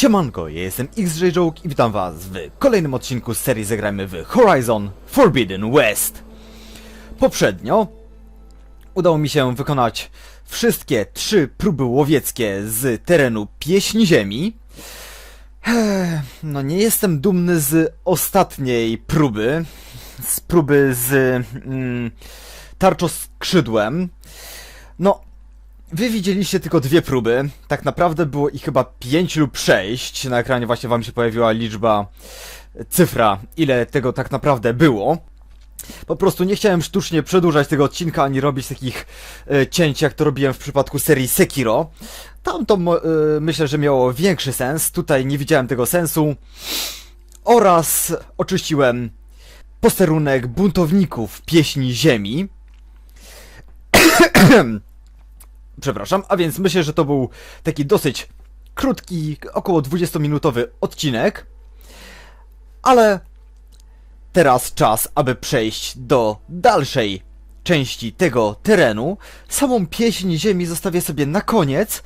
Siemanko, ja jestem XJ Joke i witam was w kolejnym odcinku serii Zagrajmy w Horizon Forbidden West. Poprzednio udało mi się wykonać wszystkie trzy próby łowieckie z terenu Pieśni Ziemi. No nie jestem dumny z ostatniej próby, z próby z mm, tarczą skrzydłem. No, Wy widzieliście tylko dwie próby. Tak naprawdę było ich chyba 5 lub 6. Na ekranie właśnie wam się pojawiła liczba, cyfra, ile tego tak naprawdę było. Po prostu nie chciałem sztucznie przedłużać tego odcinka, ani robić takich e, cięć, jak to robiłem w przypadku serii Sekiro. Tam to e, myślę, że miało większy sens. Tutaj nie widziałem tego sensu. Oraz oczyściłem posterunek buntowników pieśni ziemi. Przepraszam, a więc myślę, że to był taki dosyć krótki, około 20-minutowy odcinek. Ale teraz czas, aby przejść do dalszej części tego terenu. Samą pieśń ziemi zostawię sobie na koniec,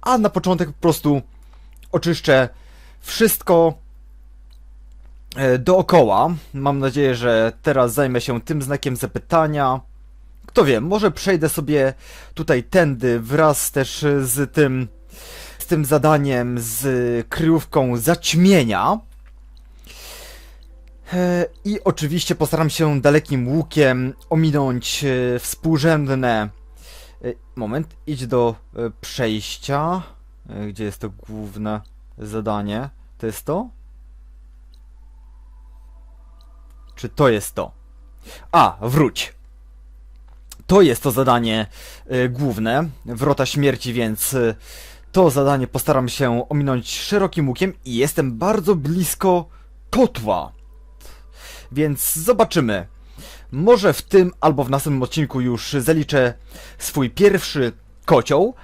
a na początek po prostu oczyszczę wszystko e, dookoła. Mam nadzieję, że teraz zajmę się tym znakiem zapytania. Kto wie, może przejdę sobie tutaj tędy wraz też z tym z tym zadaniem z kryjówką zaćmienia. E, I oczywiście postaram się dalekim łukiem ominąć e, współrzędne. e, Moment, idź do przejścia. Gdzie jest to główne zadanie? To jest to? Czy to jest to? A, wróć. To jest to zadanie y, główne, Wrota Śmierci, więc y, to zadanie postaram się ominąć szerokim łukiem i jestem bardzo blisko kotła. Więc zobaczymy. Może w tym albo w następnym odcinku już zaliczę swój pierwszy kocioł,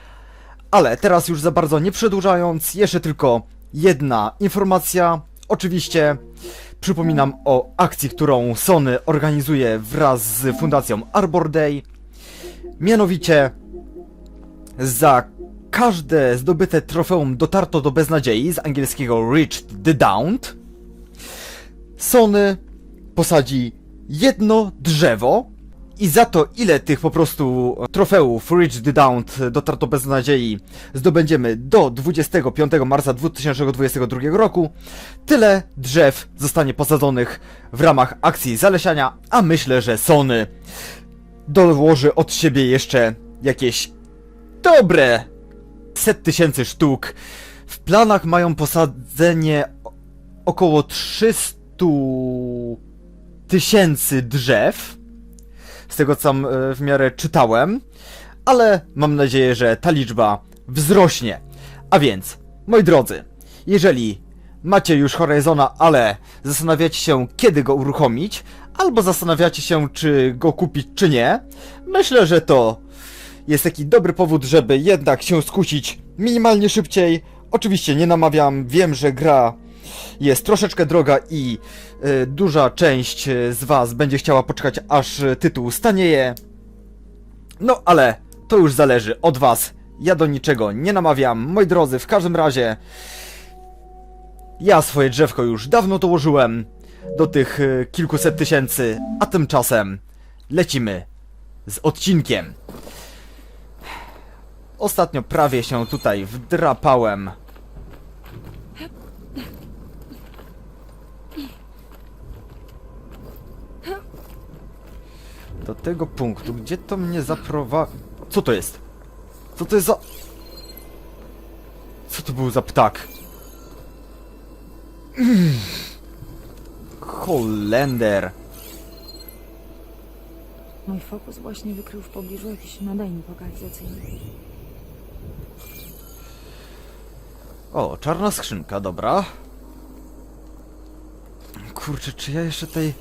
ale teraz już za bardzo nie przedłużając, jeszcze tylko jedna informacja. Oczywiście przypominam o akcji, którą Sony organizuje wraz z Fundacją Arbor Day. Mianowicie za każde zdobyte trofeum dotarto do beznadziei z angielskiego Reached the Downed Sony posadzi jedno drzewo i za to ile tych po prostu trofeów Reach the Downed dotarto bez nadziei zdobędziemy do 25 marca 2022 roku, tyle drzew zostanie posadzonych w ramach akcji zalesiania, a myślę, że Sony dołoży od siebie jeszcze jakieś dobre set tysięcy sztuk. W planach mają posadzenie około 300 tysięcy drzew. Z tego co e, w miarę czytałem. Ale mam nadzieję, że ta liczba wzrośnie. A więc, moi drodzy, jeżeli macie już Horizona, ale zastanawiacie się, kiedy go uruchomić, albo zastanawiacie się, czy go kupić, czy nie, myślę, że to jest taki dobry powód, żeby jednak się skusić minimalnie szybciej. Oczywiście nie namawiam, wiem, że gra jest troszeczkę droga i y, duża część y, z Was będzie chciała poczekać, aż y, tytuł stanieje. No, ale to już zależy od Was. Ja do niczego nie namawiam. Moi drodzy, w każdym razie ja swoje drzewko już dawno dołożyłem do tych y, kilkuset tysięcy, a tymczasem lecimy z odcinkiem. Ostatnio prawie się tutaj wdrapałem. Do tego punktu, gdzie to mnie zaprowadzi... Co to jest? Co to jest za... Co to był za ptak? Mm. Holender. Mój fokus właśnie wykrył w pobliżu jakiś nadajnik lokalizacyjny. O, czarna skrzynka, dobra. Kurczę, czy ja jeszcze tej...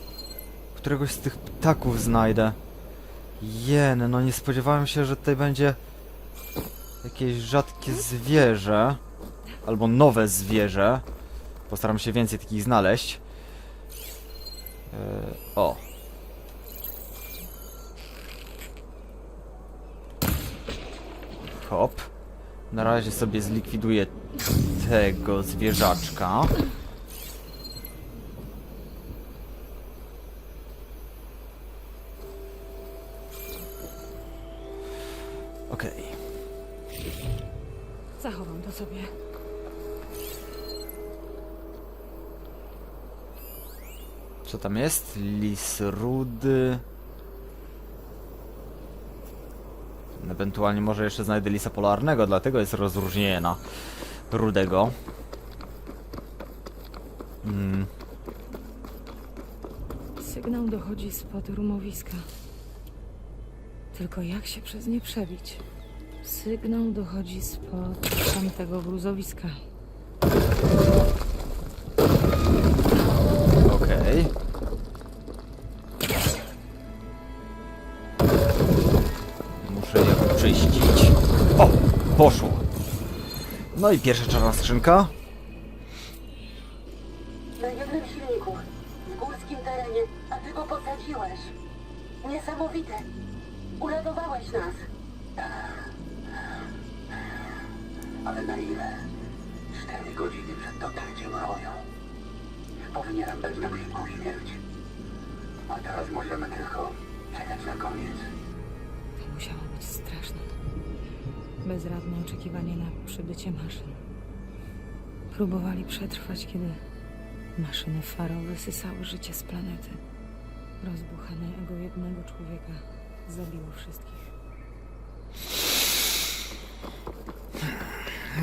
któregoś z tych ptaków znajdę? Jen, no nie spodziewałem się, że tutaj będzie jakieś rzadkie zwierzę. Albo nowe zwierzę. Postaram się więcej takich znaleźć. O. Hop. Na razie sobie zlikwiduję tego zwierzaczka. Okej. Zachowam to sobie. Co tam jest? Lis rudy. Ewentualnie może jeszcze znajdę lisa polarnego, dlatego jest rozróżnienie na rudego. Mm, Sygnał dochodzi spod rumowiska. Tylko jak się przez nie przebić? Sygnał dochodzi spod tamtego gruzowiska. Okej. Muszę je oczyścić. O! Poszło. No i pierwsza czarna skrzynka. Powinienem dać nam szybką śmierć. A teraz możemy tylko czekać na koniec. To musiało być straszne. Bezradne oczekiwanie na przybycie maszyn. Próbowali przetrwać, kiedy maszyny Faro wysysały życie z planety. Rozbuchane ego jednego człowieka zabiło wszystkich.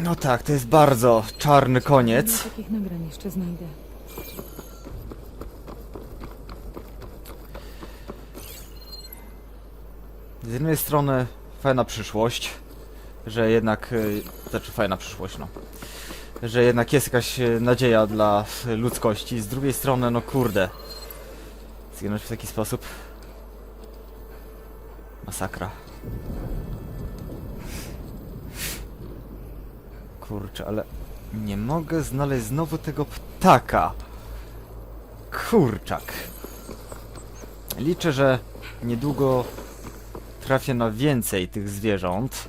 No tak, to jest bardzo czarny koniec. Takich nagrań jeszcze znajdę? Z jednej strony fajna przyszłość, że jednak, y, znaczy fajna przyszłość, no, że jednak jest jakaś y, nadzieja dla y, ludzkości, z drugiej strony, no kurde, zginąć w taki sposób, masakra. Kurczę, ale nie mogę znaleźć znowu tego ptaka. Kurczak. Liczę, że niedługo trafię na więcej tych zwierząt.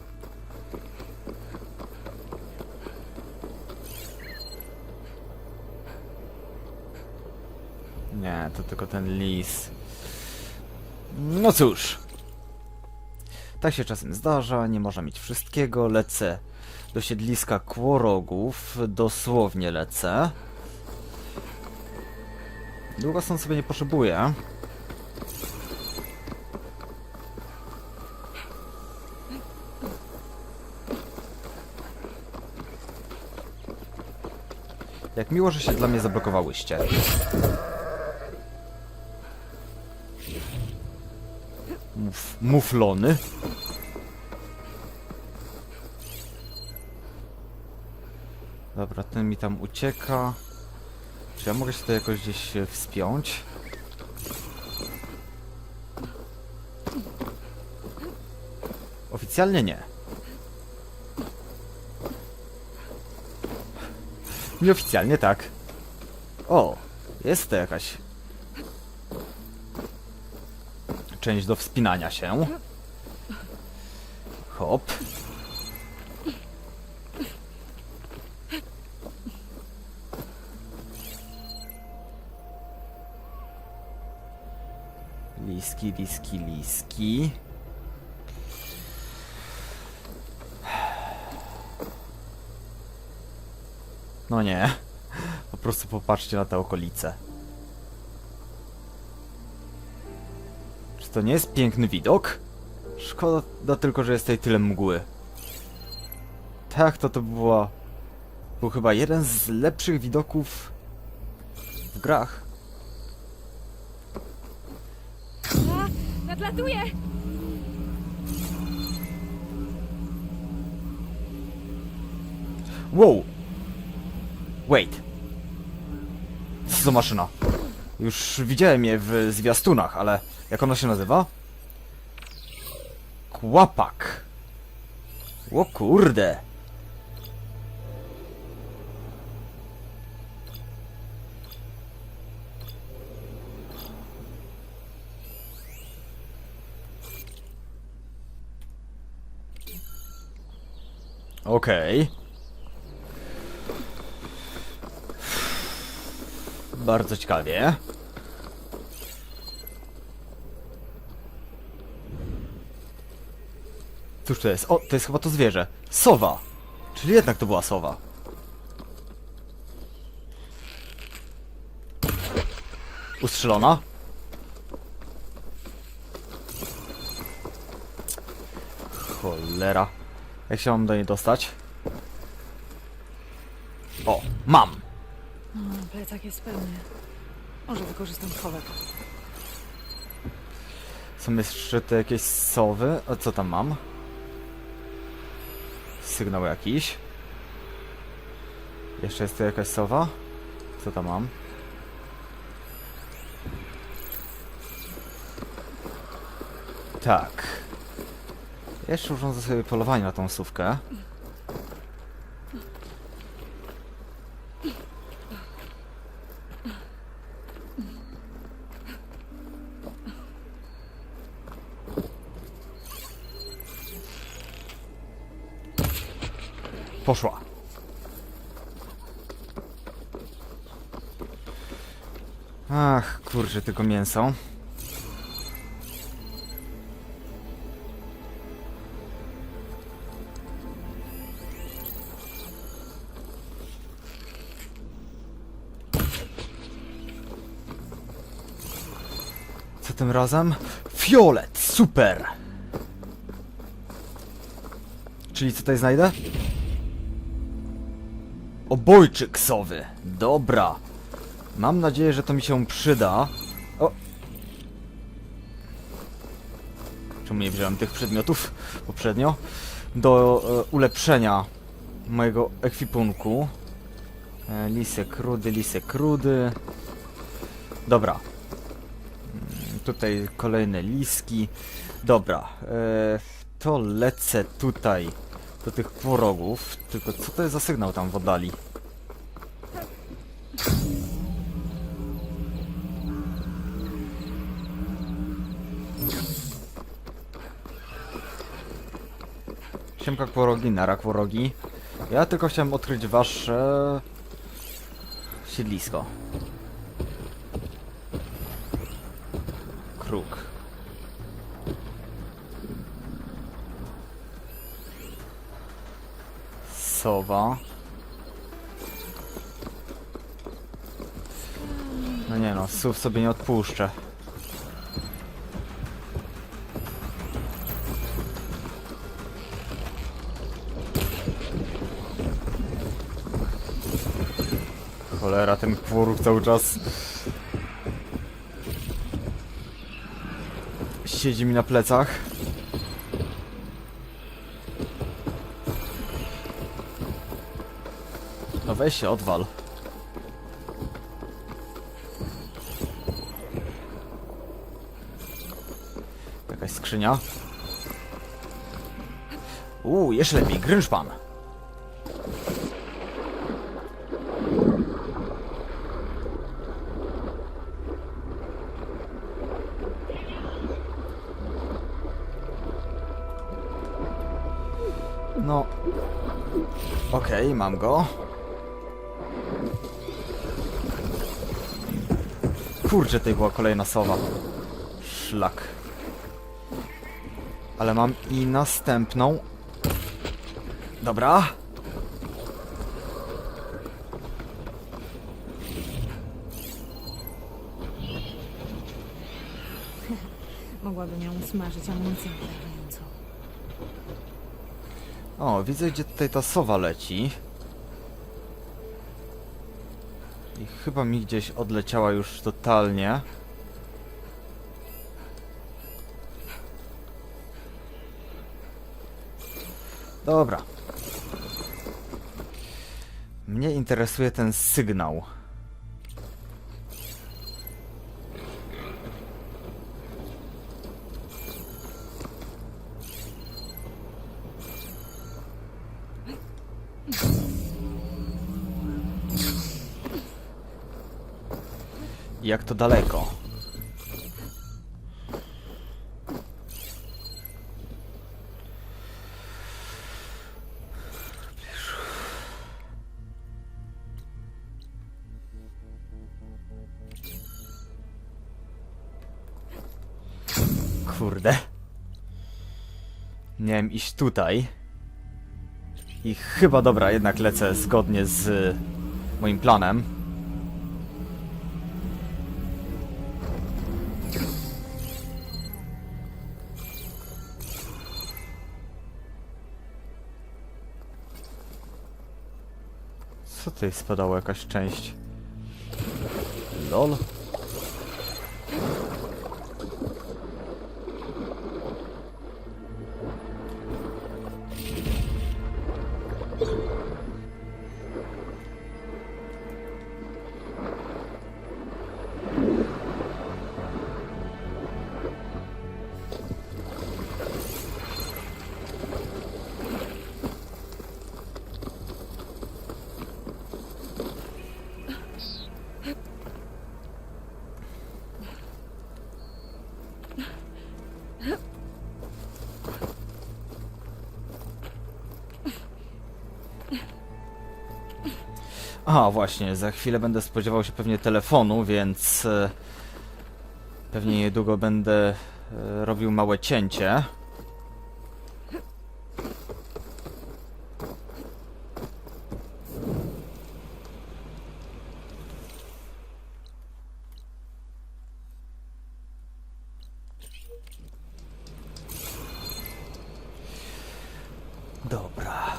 Nie, to tylko ten lis. No cóż. Tak się czasem zdarza, nie można mieć wszystkiego. Lecę do siedliska kłorogów. Dosłownie lecę. Długo stąd sobie nie potrzebuję. Jak miło, że się dla mnie zablokowałyście. Muf, muflony. Dobra, ten mi tam ucieka. Czy ja mogę się tutaj jakoś gdzieś e, wspiąć? Oficjalnie nie. Nieoficjalnie tak. O, jest to jakaś część do wspinania się. Hop. Liski, liski, liski. No nie. Po prostu popatrzcie na te okolice. Czy to nie jest piękny widok? Szkoda tylko, że jest tutaj tyle mgły. Tak, to to była... Był chyba jeden z lepszych widoków w grach. A! Nadlatuję! Wow! Wait. Co za maszyna? Już widziałem je w zwiastunach, ale jak ona się nazywa? Kłapak. O kurde. Okej. Bardzo ciekawie. Cóż to jest? O, to jest chyba to zwierzę. Sowa! Czyli jednak to była sowa. Ustrzelona? Cholera. Jak się mam do niej dostać? O, mam! Jest pełny. Może wykorzystam schowek. Są jeszcze te jakieś sowy. A co tam mam? Sygnał jakiś. Jeszcze jest tu jakaś sowa? Co tam mam? Tak. Jeszcze urządzę sobie polowanie na tą sówkę. Poszła. Ach, kurczę, tylko mięso. Co tym razem? Fiolet! Super! Czyli co tutaj znajdę? Obojczyk sowy. Dobra. Mam nadzieję, że to mi się przyda. O. Czemu nie wziąłem tych przedmiotów poprzednio? Do e, ulepszenia mojego ekwipunku. E, lisek rudy, lisek rudy. Dobra. Mm, Tutaj kolejne liski. Dobra. E, to lecę tutaj do tych porogów. Tylko co to jest za sygnał tam w oddali? Siemka kłorogi, nara kłorogi. Ja tylko chciałem odkryć wasze... siedlisko. Kruk. Sowa. No nie no, słów sobie nie odpuszczę. Cholera, ten kworuk cały czas... Siedzi mi na plecach. No weź się, odwal. Jakaś skrzynia. Uuu, jeszcze lepiej, grynszpan. No. Okej, mam go. Kurczę, tutaj była kolejna sowa. Szlak. Ale mam i następną. Dobra. Mogłabym ją usmażyć amunicją obrażającą. O, widzę gdzie tutaj ta sowa leci. Chyba mi gdzieś odleciała już totalnie. Dobra. Mnie interesuje ten sygnał. Jak to daleko? Kurde. Miałem iść tutaj. I chyba dobra, jednak lecę zgodnie z moim planem. Tutaj spadało jakaś część? LOL? A, właśnie, za chwilę będę spodziewał się pewnie telefonu, więc e, pewnie niedługo będę e, robił małe cięcie. Dobra.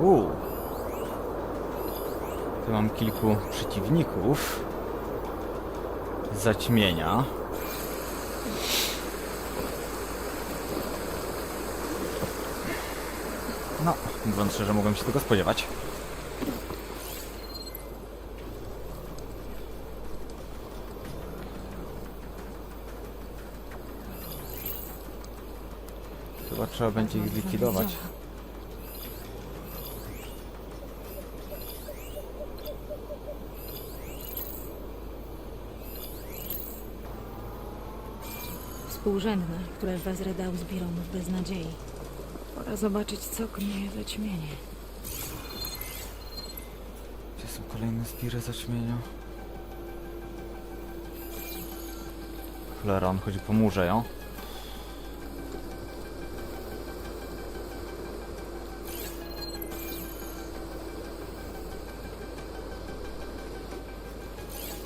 Uuu. Tu mam kilku przeciwników. Zaćmienia. No, mówiąc szczerze, mogłem się tego spodziewać. Chyba trzeba będzie ich zlikwidować. Współrzędne, które wezrę dał z Bironów bez nadziei. Pora zobaczyć, co knieje zaćmienie. Gdzie są kolejne zbiry zaćmienia? Cholera, on chodzi po murze, jo?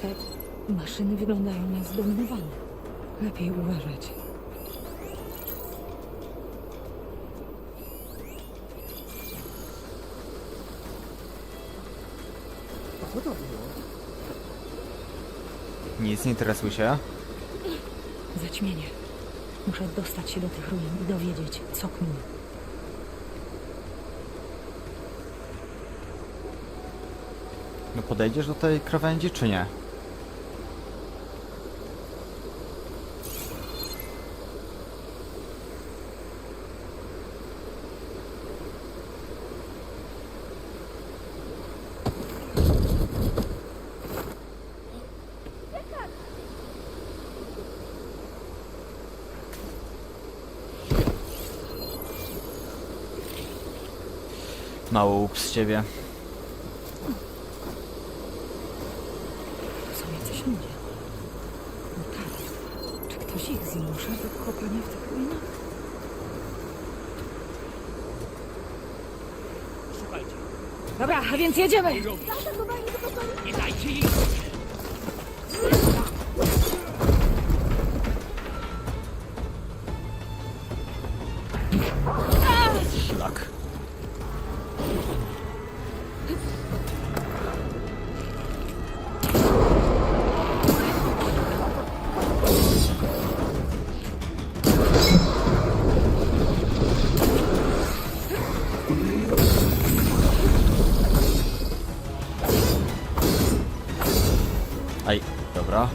Te maszyny wyglądają na zdominowane. Lepiej uważać. Nic, nie interesuj się. Zaćmienie. Muszę dostać się do tych ruin i dowiedzieć, co knieje. No podejdziesz do tej krawędzi, czy nie? Mało łup z ciebie. Są jacyś ludzie. No tak. Czy ktoś ich zmusza do kopania w tych ruinach? Słuchajcie, Dobra, a więc jedziemy! nie dobra.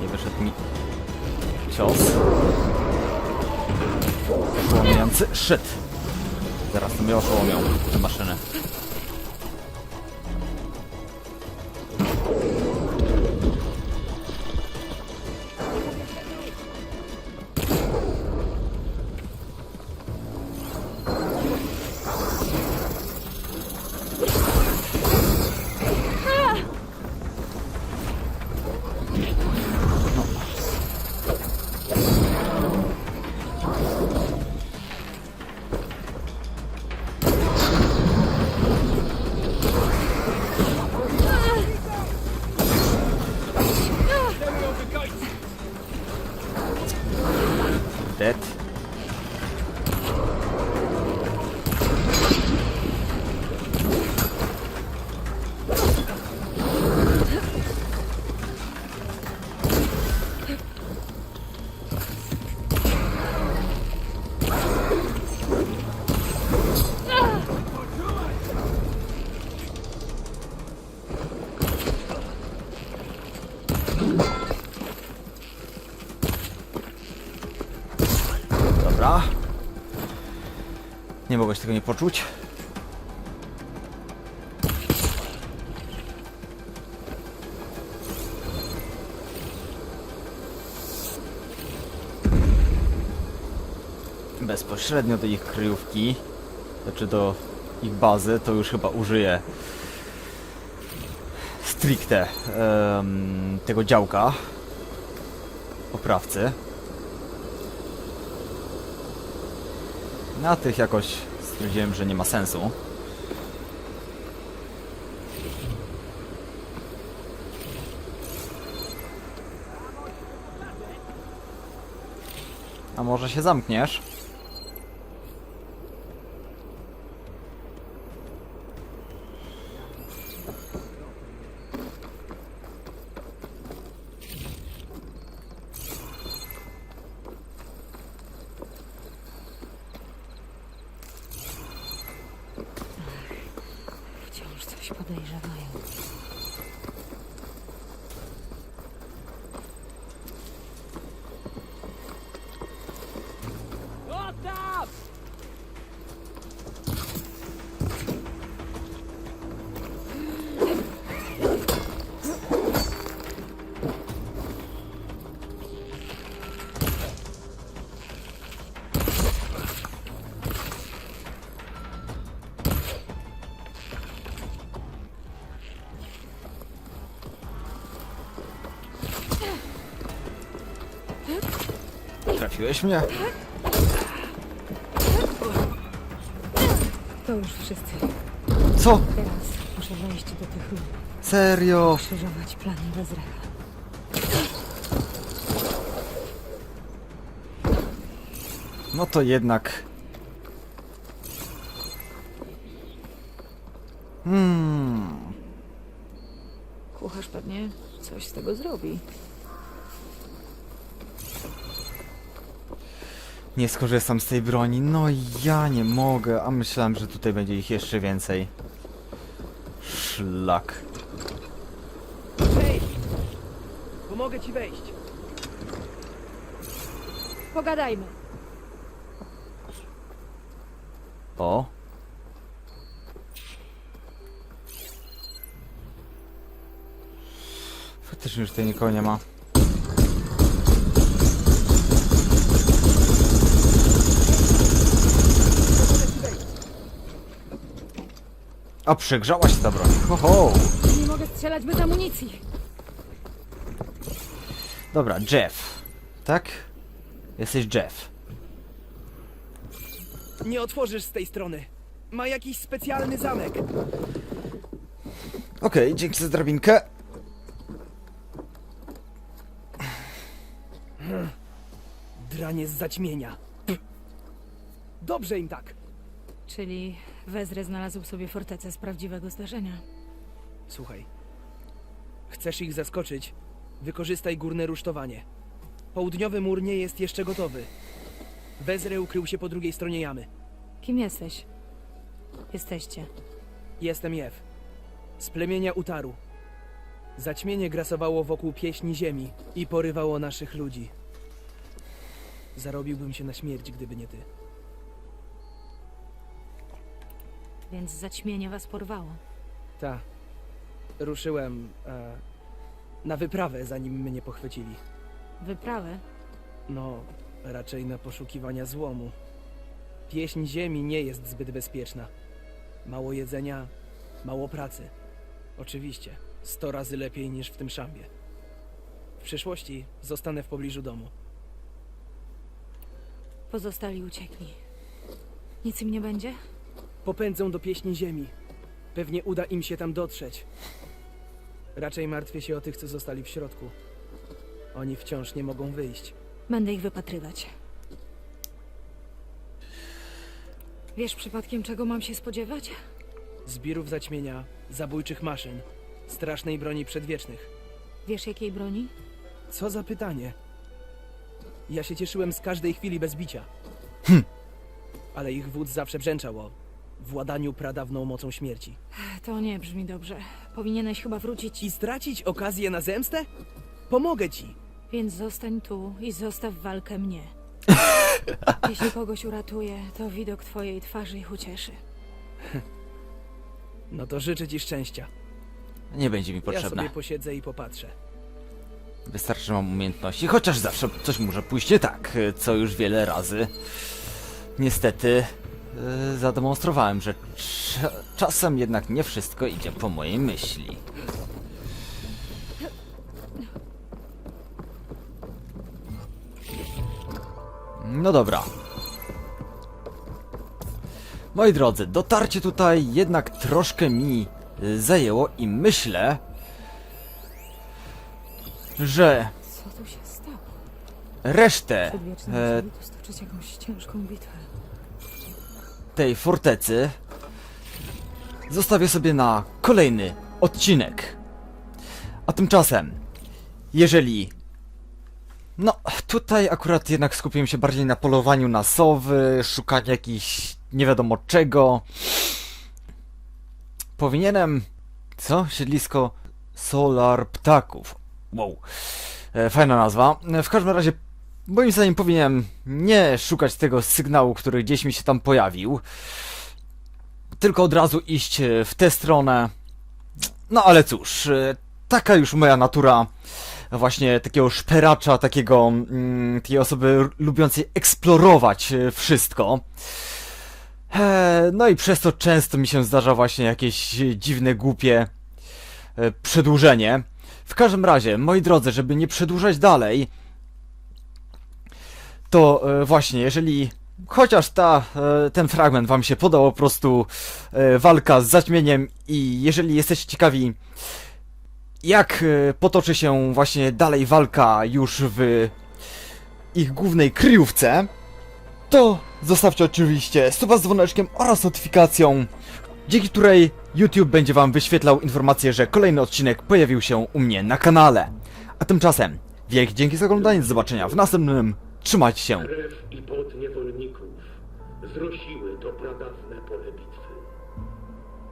Nie wyszedł mi cios. Oszołomiający szyt. Zaraz to mnie oszołomią te maszyny. Nie mogłeś tego nie poczuć? Bezpośrednio do ich kryjówki, znaczy do ich bazy, to już chyba użyję stricte em, tego działka oprawcy. Na tych jakoś stwierdziłem, że nie ma sensu. A może się zamkniesz? Trafiłeś mnie? To już wszyscy. Co? Teraz muszę wejść do tych lub Serio? krzyżować plany Bezrecha. No to jednak. Hmm. Kucharz pewnie coś z tego zrobi. Nie skorzystam z tej broni. No ja nie mogę, a myślałem, że tutaj będzie ich jeszcze więcej. Szlak. Hej! Pomogę ci wejść. Pogadajmy. O. Faktycznie już tutaj nikogo nie ma. A przegrzałaś ta broń. Ho, ho. Nie mogę strzelać bez amunicji. Dobra, Jeff. Tak? Jesteś Jeff. Nie otworzysz z tej strony. Ma jakiś specjalny zamek. Okej, dzięki za drabinkę. Dranie z zaćmienia. Pff. Dobrze im tak. Czyli Wezre znalazł sobie fortecę z prawdziwego zdarzenia. Słuchaj. Chcesz ich zaskoczyć? Wykorzystaj górne rusztowanie. Południowy mur nie jest jeszcze gotowy. Wezre ukrył się po drugiej stronie jamy. Kim jesteś? Jesteście. Jestem Jew. Z plemienia Utaru. Zaćmienie grasowało wokół pieśni ziemi i porywało naszych ludzi. Zarobiłbym się na śmierć, gdyby nie ty. Więc zaćmienie was porwało. Ta. Ruszyłem e, na wyprawę, zanim mnie pochwycili. Wyprawę? No, raczej na poszukiwania złomu. Pieśń ziemi nie jest zbyt bezpieczna. Mało jedzenia, mało pracy. Oczywiście, sto razy lepiej niż w tym szambie. W przyszłości zostanę w pobliżu domu. Pozostali uciekli. Nic im nie będzie? Popędzą do pieśni ziemi. Pewnie uda im się tam dotrzeć. Raczej martwię się o tych, co zostali w środku. Oni wciąż nie mogą wyjść. Będę ich wypatrywać. Wiesz przypadkiem, czego mam się spodziewać? Zbirów zaćmienia, zabójczych maszyn, strasznej broni przedwiecznych. Wiesz, jakiej broni? Co za pytanie. Ja się cieszyłem z każdej chwili bez bicia. Ale ich wódz zawsze brzęczał o władaniu pradawną mocą śmierci. To nie brzmi dobrze. Powinieneś chyba wrócić. I stracić okazję na zemstę? Pomogę ci. Więc zostań tu i zostaw walkę mnie. Jeśli kogoś uratuje, to widok twojej twarzy ich ucieszy. No to życzę ci szczęścia. Nie będzie mi Ja potrzebne. sobie posiedzę i popatrzę. Wystarczy, że mam umiejętności, chociaż zawsze coś może pójść nie tak, co już wiele razy. Niestety yy, zademonstrowałem, że cza- czasem jednak nie wszystko idzie po mojej myśli. No dobra. Moi drodzy, dotarcie tutaj jednak troszkę mi y, zajęło i myślę, że resztę e, tej fortecy zostawię sobie na kolejny odcinek. A tymczasem, jeżeli. No, tutaj akurat jednak skupiłem się bardziej na polowaniu na sowy, szukaniu jakichś nie wiadomo czego. Powinienem. Co? Siedlisko Solar Ptaków. Wow. E, fajna nazwa. E, W każdym razie Moim zdaniem powinienem nie szukać tego sygnału, który gdzieś mi się tam pojawił, tylko od razu iść e, w tę stronę. No ale cóż, e, taka już moja natura właśnie takiego szperacza, takiego, mm, takiej osoby lubiącej eksplorować e, wszystko. No i przez to często mi się zdarza właśnie jakieś dziwne, głupie przedłużenie. W każdym razie, moi drodzy, żeby nie przedłużać dalej, to e, właśnie, jeżeli chociaż ta, e, ten fragment wam się podał, po prostu e, walka z zaćmieniem i jeżeli jesteście ciekawi jak potoczy się właśnie dalej walka już w ich głównej kryjówce, to zostawcie oczywiście suba z dzwoneczkiem oraz notyfikacją, dzięki której YouTube będzie wam wyświetlał informację, że kolejny odcinek pojawił się u mnie na kanale. A tymczasem, wielkie dzięki za oglądanie, do zobaczenia w następnym, trzymajcie się. Krew i pot niewolników zrosiły to pradawne pole bitwy.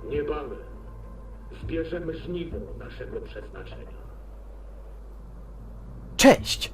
Niebawem zbierzemy żniwo naszego przeznaczenia. Cześć!